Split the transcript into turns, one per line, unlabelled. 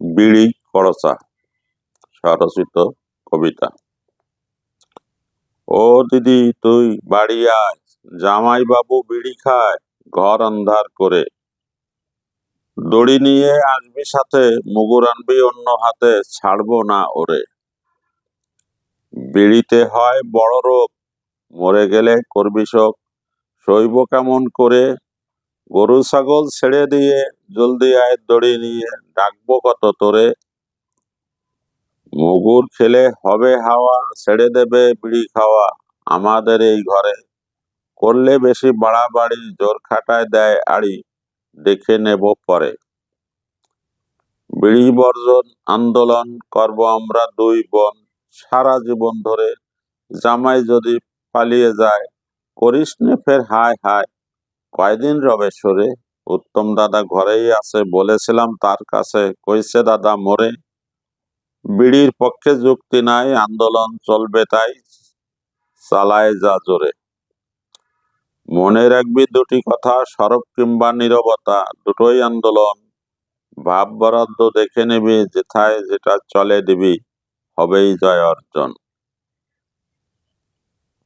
বিড়ি কড়সা স্বরচিত কবিতা। ও দিদি, তুই বাড়ি আয় জামাই বাবু বিড়ি খায়, ঘর অন্ধার করে। দড়ি নিয়ে আসবি সাথে, মুগুর আনবি অন্য হাতে, ছাড়বো না ওরে। বিড়িতে হয় বড় রোগ, মরে গেলে করবি শোক সইব কেমন করে গরু ছাগল ছেড়ে দিয়ে জলদি আয় দড়ি নিয়ে ডাকবো কত তোরে। মুগুর খেলে হবে হাওয়া, ছেড়ে দেবে বিড়ি খাওয়া আমাদের এই ঘরে। করলে বেশি বাড়াবাড়ি, জোর খাটায় দেয় আড়ি, দেখে নেব পরে। বিড়ি বর্জন, আন্দোলন করব আমরা দুই বোন। সারা জীবন ধরে জামাই যদি পালিয়ে যায়, করিস নে ফের হায় হায়। কয়দিন রবে সরে উত্তম দাদা ঘরেই আছে, বলেছিলাম তার কাছে। কইছে, দাদা, মরে বিড়ির পক্ষে যুক্তি নাই, আন্দোলন চলবে তাই চালায় যা জোরে। মনে রাখবি দুটি কথা, সরব কিংবা নীরবতা, দুটোই আন্দোলন। ভাব বরাদ্দ দেখে নিবি, যেথায় যেটা চলে দিবি, হবেই জয় অর্জন।